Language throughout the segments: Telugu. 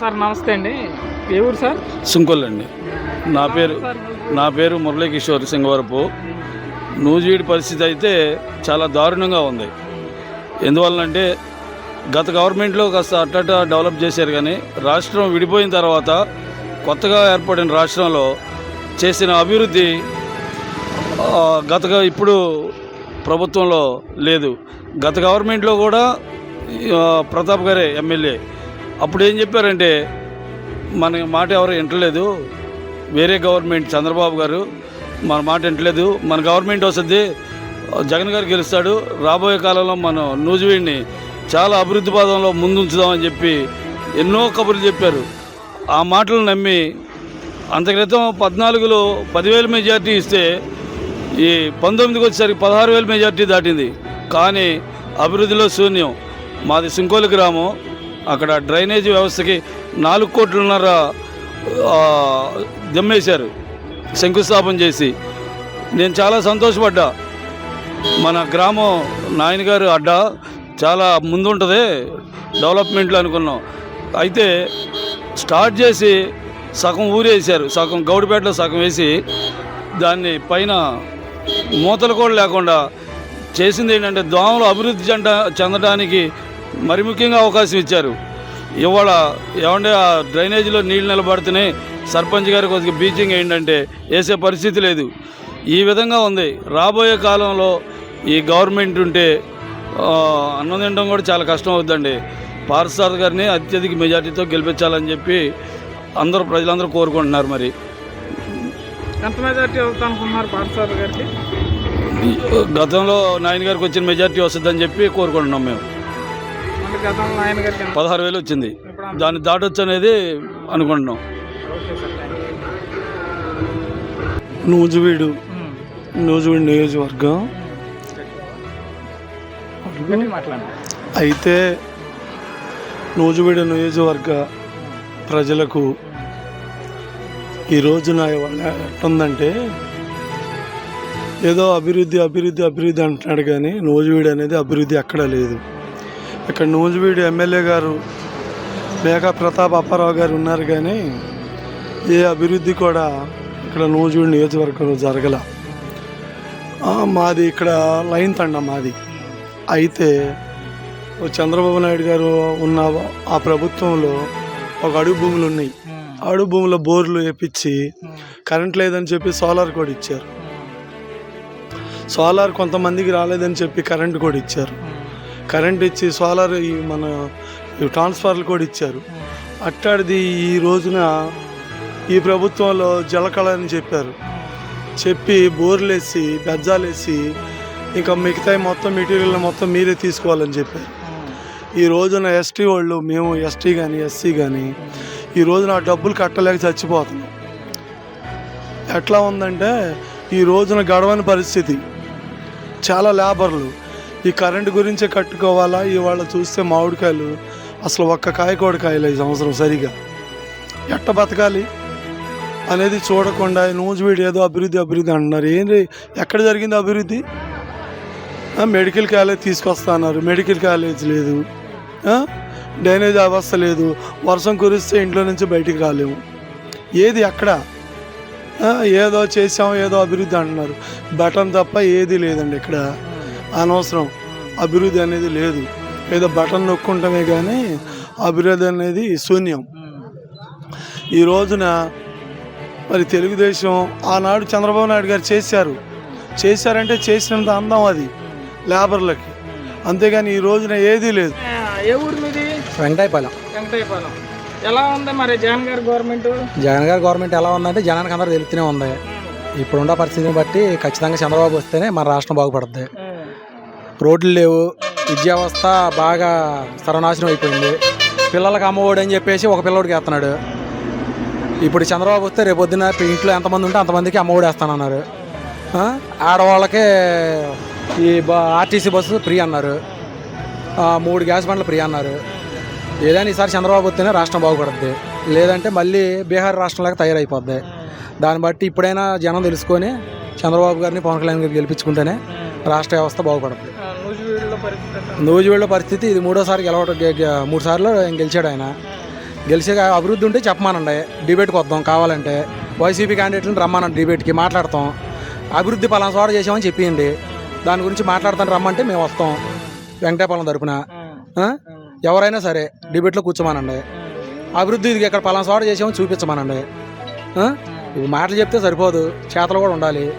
సార్ నమస్తే అండి. ఏ ఊరు సార్? సుంకొల్ అండి. నా పేరు నా పేరు మురళీకిషోర్ సింగవరపు. నూజివీడి పరిస్థితి అయితే చాలా దారుణంగా ఉంది. ఎందువల్లంటే గత గవర్నమెంట్లో కాస్త అట్టట డెవలప్ చేశారు కానీ రాష్ట్రం విడిపోయిన తర్వాత కొత్తగా ఏర్పడిన రాష్ట్రంలో చేసిన అభివృద్ధి గతగా ఇప్పుడు ప్రభుత్వంలో లేదు. గత గవర్నమెంట్లో కూడా ప్రతాప్ గారే ఎమ్మెల్యే. అప్పుడు ఏం చెప్పారంటే మన మాట ఎవరు వింటలేదు. వేరే గవర్నమెంట్ చంద్రబాబు గారు మన మాట వింటలేదు. మన గవర్నమెంట్ వస్తుంది జగన్ గారు గెలుస్తాడు. రాబోయే కాలంలో మనం నూజివీడిని చాలా అభివృద్ధి పదంలో ముందుంచుదామని చెప్పి ఎన్నో కబుర్లు చెప్పారు. ఆ మాటలు నమ్మి అంత క్రితం పద్నాలుగులో పదివేల మెజార్టీ ఇస్తే ఈ పంతొమ్మిదికి వచ్చేసరికి పదహారు వేల మెజార్టీ దాటింది. కానీ అభివృద్ధిలో శూన్యం. మాది సింకోలి గ్రామం. అక్కడ డ్రైనేజీ వ్యవస్థకి నాలుగు కోట్లన్నర దమ్మేశారు శంకుస్థాపన చేసి. నేను చాలా సంతోషపడ్డా. మన గ్రామం నాయనగారు అడ్డ. చాలా ముందుంటుంది డెవలప్మెంట్లో అనుకున్నాం. అయితే స్టార్ట్ చేసి సగం ఊరేసారు. సగం గౌడిపేటలో సగం వేసి దాన్ని పైన మూతలు కూడా లేకుండా చేసింది ఏంటంటే దోమలు అభివృద్ధి చెంద చెందడానికి మరి ముఖ్యంగా అవకాశం ఇచ్చారు. ఇవాళ ఏమంటే ఆ డ్రైనేజీలో నీళ్ళు నిలబడుతున్నాయి. సర్పంచ్ గారు కొద్దిగా బీచింగ్ ఏంటంటే వేసే పరిస్థితి లేదు. ఈ విధంగా ఉంది. రాబోయే కాలంలో ఈ గవర్నమెంట్ ఉంటే అన్నం తినడం కూడా చాలా కష్టం అవుతుందండి. పార్సార్ గారిని అత్యధిక మెజార్టీతో గెలిపించాలని చెప్పి అందరూ ప్రజలందరూ కోరుకుంటున్నారు మరి. ఎంత మెజార్టీ అవుతా అనుకున్నారు పార్సార్ గారికి? గతంలో నాయన గారికి వచ్చిన మెజార్టీ వస్తుందని చెప్పి కోరుకుంటున్నాం మేము. పదహారు వేలు వచ్చింది. దాన్ని దాటొచ్చు అనేది అనుకుంటున్నాం. నూజివీడు. నూజివీడు నియోజకవర్గం. అయితే నూజివీడు నియోజకవర్గ ప్రజలకు ఈ రోజున ఇవాళ ఎట్టుందంటే ఏదో అభివృద్ధి అభివృద్ధి అభివృద్ధి అంటున్నాడు కానీ నూజివీడు అనేది అభివృద్ధి ఎక్కడా లేదు. ఇక్కడ నూజివీడు ఎమ్మెల్యే గారు మేఘా ప్రతాప్ అప్పారావు గారు ఉన్నారు కానీ ఏ అభివృద్ధి కూడా ఇక్కడ నూజివీడు నియోజకవర్గంలో జరగల. మాది ఇక్కడ లైన్ తండ మాది. అయితే ఓ చంద్రబాబు నాయుడు గారు ఉన్న ఆ ప్రభుత్వంలో ఒక అడుగు భూములు ఉన్నాయి. అడుగు భూముల బోర్లు వేపించి కరెంట్ లేదని చెప్పి సోలార్ కూడా ఇచ్చారు. సోలార్ కొంతమందికి రాలేదని చెప్పి కరెంట్ కూడా ఇచ్చారు. కరెంట్ ఇచ్చి సోలార్ మన ఈ ట్రాన్స్ఫర్లు కూడా ఇచ్చారు. అట్టాడిది ఈ రోజున ఈ ప్రభుత్వంలో జలకళ అని చెప్పారు. చెప్పి బోర్లు వేసి ఇంకా మిగతా మొత్తం మెటీరియల్ మొత్తం మీరే తీసుకోవాలని చెప్పారు. ఈ రోజున ఎస్టీ వాళ్ళు మేము ఎస్టీ కానీ ఎస్సీ కానీ ఈ రోజున ఆ డబ్బులు కట్టలేక చచ్చిపోతున్నాం. ఎట్లా ఉందంటే ఈ రోజున గడవని పరిస్థితి. చాలా లేబర్లు. ఈ కరెంటు గురించే కట్టుకోవాలా? ఇవాళ చూస్తే మామిడికాయలు అసలు ఒక్క కాయ కూడా కాయలే ఈ సంవత్సరం సరిగా. ఎట్ట బతకాలి? అనేది చూడకుండా నూజివీడు ఏదో అభివృద్ధి అభివృద్ధి అంటున్నారు. ఏంటి ఎక్కడ జరిగింది అభివృద్ధి? మెడికల్ కాలేజ్ తీసుకొస్తున్నారు. మెడికల్ కాలేజ్ లేదు. డ్రైనేజ్ అవస్థ లేదు. వర్షం కురిస్తే ఇంట్లో నుంచి బయటికి రాలేము. ఏది ఎక్కడ? ఏదో చేసాం ఏదో అభివృద్ధి అంటున్నారు. బటన్ తప్ప ఏది లేదండి ఇక్కడ. అనవసరం. అభివృద్ధి అనేది లేదు. ఏదో బటన్ నొక్కుంటమే కానీ అభివృద్ధి అనేది శూన్యం. ఈ రోజున మరి తెలుగుదేశం ఆనాడు చంద్రబాబు నాయుడు గారు చేశారు. చేశారంటే చేసినంత అందం అది లేబర్లకి. అంతేగాని ఈ రోజున ఏదీ లేదు. ఆ, ఏ ఊరు మీది? వెంకటాయపాలెం. వెంకటయ్యపాలెం ఎలా ఉంది మరి జగన్ గారి గవర్నమెంట్? జగన్ గారి గవర్నమెంట్ ఎలా ఉందంటే జనానికి అందరూ తెలుస్తూనే ఉంది. ఇప్పుడున్న పరిస్థితిని బట్టి ఖచ్చితంగా చంద్రబాబు వస్తేనే మన రాష్ట్రం బాగుపడుతుంది రోడ్లు లేవు విద్యా వ్యవస్థ బాగా సర్వనాశనం అయిపోయింది. పిల్లలకు అమ్మఒడి అని చెప్పేసి ఒక పిల్లోడికి వేస్తున్నాడు. ఇప్పుడు చంద్రబాబు వస్తే రేపు ఇంట్లో ఎంతమంది ఉంటే అంతమందికి అమ్మఒడి వేస్తానన్నారు. ఆడవాళ్ళకే ఈ బ ఆర్టీసీ బస్సు ఫ్రీ అన్నారు. మూడు గ్యాస్ బండ్లు ఫ్రీ అన్నారు. ఏదైనా ఈసారి చంద్రబాబు వస్తేనే రాష్ట్రం బాగుపడుద్ది. లేదంటే మళ్ళీ బీహార్ రాష్ట్రంలాగా తయారైపోద్ది. దాన్ని బట్టి ఇప్పుడైనా జనం తెలుసుకొని చంద్రబాబు గారిని పవన్ కళ్యాణ్ గారిని గెలిపించుకుంటేనే రాష్ట్ర వ్యవస్థ బాగుపడుతుంది నూజివేళ్ళ పరిస్థితి ఇది మూడోసారి గెలవడం గె- గె- మూడు సార్లు గెలిచాడు ఆయన. గెలిచే అభివృద్ధి ఉంటే చెప్పమానండి. డిబేట్కి వద్దాం కావాలంటే. వైసీపీ క్యాండిడేట్లను రమ్మనండి డిబేట్కి మాట్లాడతాం. అభివృద్ధి పలానా చోట చేసామని చెప్పింది. దాని గురించి మాట్లాడతాను రమ్మంటే మేము వస్తాం వెంకటాపాలెం తరపున? ఎవరైనా సరే డిబేట్లో కూర్చోమానండి. అభివృద్ధి ఇది ఇక్కడ పలానా చోట చేసామని చూపించమానండి? ఇవి మాటలు చెప్తే సరిపోదు. చేతలు కూడా ఉండాలి.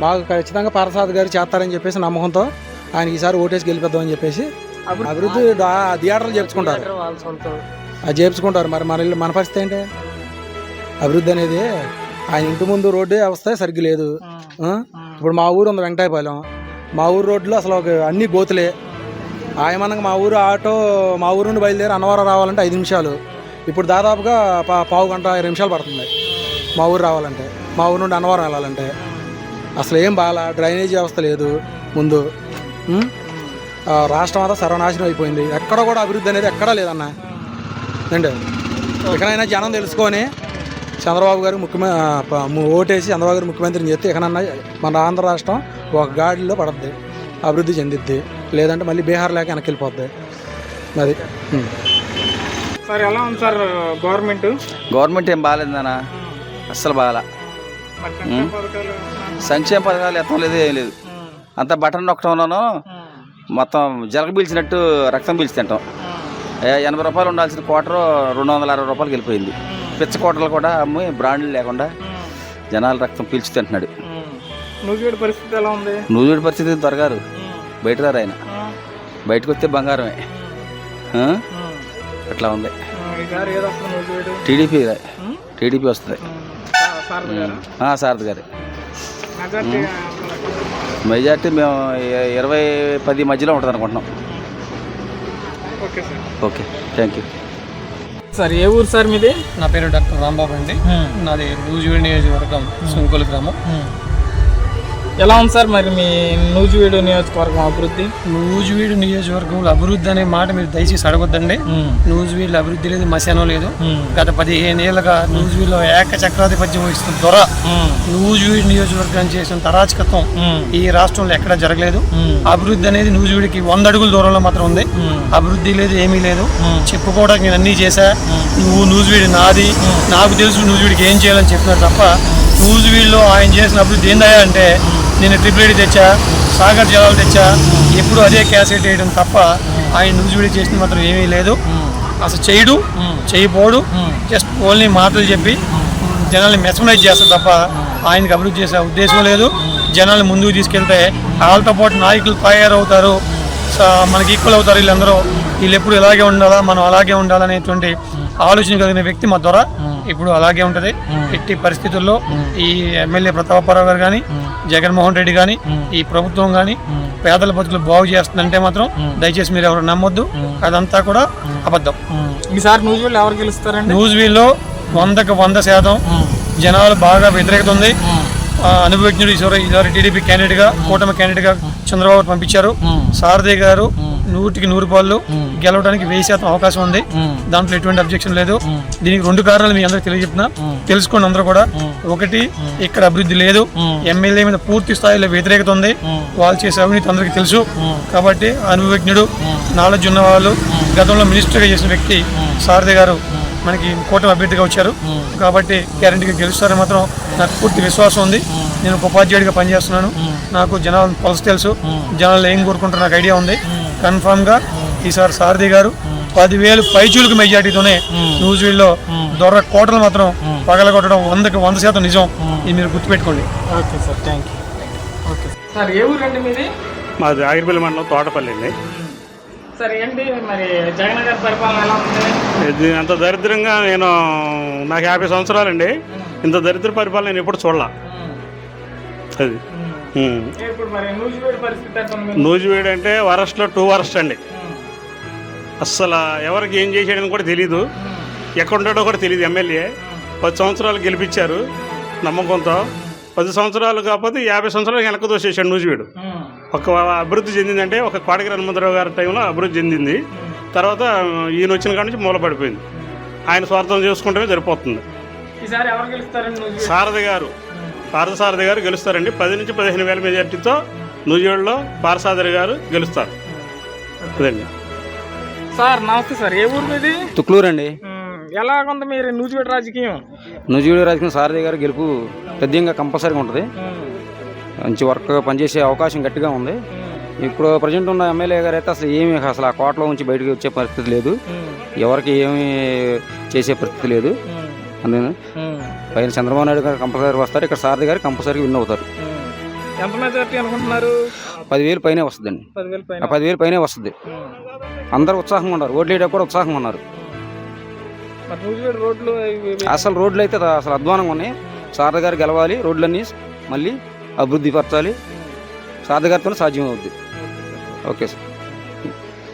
బాగా ఖచ్చితంగా పారసాద్ గారు చేస్తారని చెప్పేసి నమ్మకంతో ఆయన ఈసారి ఓటేసి గెలిపిద్దామని చెప్పేసి అభివృద్ధి థియేటర్లు చేర్చుకుంటారు అది చేర్చుకుంటారు మరి మన ఇల్లు- మన పరిస్థితి ఏంటి? అభివృద్ధి అనేది ఆయన ఇంటి ముందు రోడ్డు వ్యవస్థ సరిగ్గా లేదు? ఇప్పుడు మా ఊరు ఉంది వెంకటాయపాలెం. మా ఊరు రోడ్లో అసలు ఒక అన్ని గోతులే. ఆయమనంగా మా ఊరు ఆటో మా ఊరు నుండి బయలుదేరి అన్నవరం రావాలంటే ఐదు నిమిషాలు. ఇప్పుడు దాదాపుగా పా- పావు గంట ఇరవై నిమిషాలు పడుతుంది. మా ఊరు రావాలంటే మా ఊరు నుండి అన్నవరం వెళ్ళాలంటే. అసలు ఏం బాగా డ్రైనేజ్ వ్యవస్థ లేదు ముందు. రాష్ట్రం అంతా సర్వనాశనం అయిపోయింది. ఎక్కడ కూడా అభివృద్ధి అనేది ఎక్కడా లేదన్న. అండి ఇకనైనా జనం తెలుసుకొని చంద్రబాబు గారు ముఖ్యమంత్రి ఓటేసి చంద్రబాబు గారు ముఖ్యమంత్రిని చెప్తే ఇకనన్నా మన ఆంధ్ర రాష్ట్రం ఒక గాడిలో పడద్ది. అభివృద్ధి చెందిద్ది. లేదంటే మళ్ళీ బీహార్ లేక వెనక్కి వెళ్ళిపోద్ది అది. సార్ ఎలా ఉంది సార్ గవర్నమెంట్? గవర్నమెంట్ ఏం బాగాలేదన్న అస్సలు బాగాల సంక్షేమ పథకాలు? సంక్షేమ పథకాలు ఎత్తడం లేదు ఏం లేదు. అంత బటన్ నొక్కడంలోనూ మొత్తం జలగ పీల్చినట్టు రక్తం పీల్చి తింటాం. ఎనభై రూపాయలు ఉండాల్సిన క్వార్టర్ రెండు వందల అరవై రూపాయలకి వెళ్ళిపోయింది. పిచ్చ క్వార్టర్లు కూడా అమ్మి బ్రాండ్లు లేకుండా జనాలు రక్తం పీల్చి తింటున్నాడు. నూజివేడి పరిస్థితి ఎలా ఉంది? పరిస్థితి దొరగారు. బయట రారు ఆయన. బయటకు వస్తే బంగారమే? అట్లా ఉంది. టీడీపీ టీడీపీ వస్తుంది. సారథి గారు? మెజార్టీ మేము ఇరవై పది మధ్యలో ఉంటుంది అనుకుంటున్నాం okay sir. Okay thank you. Sir ఏ ఊరు సార్ మీది? నా పేరు డాక్టర్ రాంబాబు అండి. నాది నూజివీడు నియోజకవర్గం సుంకోలు గ్రామం. ఎలా ఉంది సార్ మరి మీ నూజివీడు నియోజకవర్గం అభివృద్ధి? నూజివీడు నియోజకవర్గంలో అభివృద్ధి అనే మాట మీరు దయచేసి అడగొద్దండి. నూజివీడులో అభివృద్ధి లేదు మశానం లేదు. గత పదిహేను ఏళ్ళుగా నూజివీడులో ఏక చక్రాధిపత్యం వహిస్తున్న దొర నూజివీడు నియోజకవర్గం చేసిన తరాచకత్వం ఈ రాష్ట్రంలో ఎక్కడా జరగలేదు. అభివృద్ధి అనేది నూజివీడికి వంద అడుగుల దూరంలో మాత్రం ఉంది. అభివృద్ధి లేదు ఏమీ లేదు. చెప్పుకోవడానికి నేను అన్నీ చేశా. నువ్వు నూజివీడి నాది. నాకు తెలుసు నూజివీడికి ఏం చేయాలని చెప్పినారు తప్ప నూజివీడులో ఆయన చేసిన అభివృద్ధి ఏందయ్యా అంటే నేను ట్రిపుల్ తెచ్చా సాగర్ జలాలు తెచ్చా ఎప్పుడు అదే క్యాసెట్ వేయడం తప్ప ఆయన నూజివీడి చేసిన మాత్రం ఏమీ లేదు. అసలు చేయడు చేయపోడు జస్ట్ ఓన్లీ మాటలు చెప్పి జనాల్ని మెస్మరైజ్ చేస్తారు తప్ప ఆయనకి అభివృద్ధి చేసే ఉద్దేశం లేదు. జనాల్ని ముందుకు తీసుకెళ్తే వాళ్ళతో పాటు నాయకులు తయారవుతారు మనకి ఈక్వల్ అవుతారు వీళ్ళందరూ. వీళ్ళు ఎప్పుడు ఇలాగే ఉండాలా మనం అలాగే ఉండాలనేటువంటి ఆలోచన కలిగిన వ్యక్తి మా ద్వారా ఇప్పుడు అలాగే ఉంటది. ఎట్టి పరిస్థితుల్లో ఈ ఎమ్మెల్యే ప్రతాపరావు గారు కానీ జగన్మోహన్ రెడ్డి కానీ ఈ ప్రభుత్వం కానీ పేదల బతుకులు బాగు చేస్తుందంటే మాత్రం దయచేసి మీరు ఎవరు నమ్మొద్దు. అదంతా కూడా అబద్ధం. ఈసారి నూజివీడు ఎవరు గెలుస్తారండి? న్యూస్వీల్లో వందకు వంద శాతం జనాలు బాగా వ్యతిరేకత ఉంది. అనుభవజ్ఞుడు ఈసారి ఈసారి టీడీపీ క్యాండిడేట్గా కూటమి క్యాండిడేట్గా చంద్రబాబు పంపించారు. సారథి గారు నూటికి నూరు పాళ్ళు గెలవడానికి వెయ్యి శాతం అవకాశం ఉంది. దాంట్లో ఎటువంటి అబ్జెక్షన్ లేదు. దీనికి రెండు కారణాలు మీ అందరికి తెలియజెప్తున్నా. తెలుసుకోండి అందరూ కూడా. ఒకటి ఇక్కడ అభివృద్ధి లేదు. ఎమ్మెల్యే మీద పూర్తి స్థాయిలో వ్యతిరేకత ఉంది. వాళ్ళు చేసే అవినీతి అందరికీ తెలుసు. కాబట్టి అనుభవజ్ఞుడు నాలెడ్జ్ ఉన్న వాళ్ళు గతంలో మినిస్టర్గా చేసిన వ్యక్తి సారథి గారు మనకి కూటమి అభ్యర్థిగా వచ్చారు. కాబట్టి గ్యారంటీగా గెలుస్తారని మాత్రం నాకు పూర్తి విశ్వాసం ఉంది. నేను ఒక ఉపాధ్యాయుడిగా పనిచేస్తున్నాను. నాకు జనాల పల్స్ తెలుసు. జనాలు ఏం కోరుకుంటారో నాకు ఐడియా ఉంది. కన్ఫామ్గా ఈసారి సారథి గారు పదివేలు పైచూలకు మెజార్టీతోనే న్యూజివీడ్లో దొర కోటలు మాత్రం పగలగొట్టడం వందకి వంద శాతం నిజం. ఇది మీరు గుర్తుపెట్టుకోండి. Okay sir thank you okay sir ఏ ఊరండి మీది? మాది ఆగిరిపల్లి మండలం తోటపల్లి అండి. సార్ ఏంటి మరి జగన్ గారి పరిపాలన ఎలా ఉంది? ఇది అంత దరిద్రంగా నేను నాకు యాభై సంవత్సరాలండి. ఇంత దరిద్ర పరిపాలన నేను ఎప్పుడు చూడలా. మరి నూజివీడు అంటే వరస్ట్లో టూ వరస్ట్ అండి. అస్సలు ఎవరికి ఏం చేసాడని కూడా తెలీదు. ఎక్కడ ఉంటాడో కూడా తెలియదు ఎమ్మెల్యే. పది సంవత్సరాలు గెలిపించారు నమ్మకంతో. పది సంవత్సరాలు కాకపోతే యాభై సంవత్సరాలు వెనక దోసేసాడు నూజివీడు. ఒక అభివృద్ధి చెందిందంటే ఒక కోటగిరి హనుమంతరావు గారి టైంలో అభివృద్ధి చెందింది. తర్వాత ఈయన వచ్చిన కాడ నుంచి మూలపడిపోయింది ఆయన స్వార్థం చేసుకుంటమే సరిపోతుంది. సారథి గారు. పార్థసారథి గారు గెలుస్తారండి. పది నుంచి పదిహేను వేల మెజార్టీతో నూజివేడులో పార్థసారథి గారు గెలుస్తారు. అదండి. సార్ నమస్తే సార్. ఏ ఊరు మీది? తుక్లూరు అండి. ఎలా ఉంది మీరు నూజివీడు రాజకీయం? నుజుడు రాజకీయ సారథి గారి గెలుపు పెద్దగా కంపల్సరీగా ఉంటుంది. మంచి వర్క్ పనిచేసే అవకాశం గట్టిగా ఉంది. ఇప్పుడు ప్రజెంట్ ఉన్న ఎమ్మెల్యే గారు అయితే అసలు ఏమి అసలు ఆ కోటలో నుంచి బయటకు వచ్చే పరిస్థితి లేదు. ఎవరికి ఏమి చేసే పరిస్థితి లేదు. అందుకని పైన చంద్రబాబు నాయుడు గారు కంపల్సరీ వస్తారు ఇక్కడ సారథి గారు కంపల్సరీ విన్ అవుతారు. ఎంత మెజార్టీ అనుకుంటున్నారు? పదివేలు పైనే వస్తుందండి. పదివేల ఆ పదివేలు పైనే వస్తుంది. అందరూ ఉత్సాహంగా ఉన్నారు. ఓట్లు వేయడానికి కూడా ఉత్సాహంగా ఉన్నారు. అసలు రోడ్లు అయితే అసలు అధ్వానంగా ఉన్నాయి. సారథి గారు గెలవాలి రోడ్లన్నీ మళ్ళీ అభివృద్ధి పరచాలి. సారథి గారితో సాధ్యం అవుద్ది ఓకే సార్.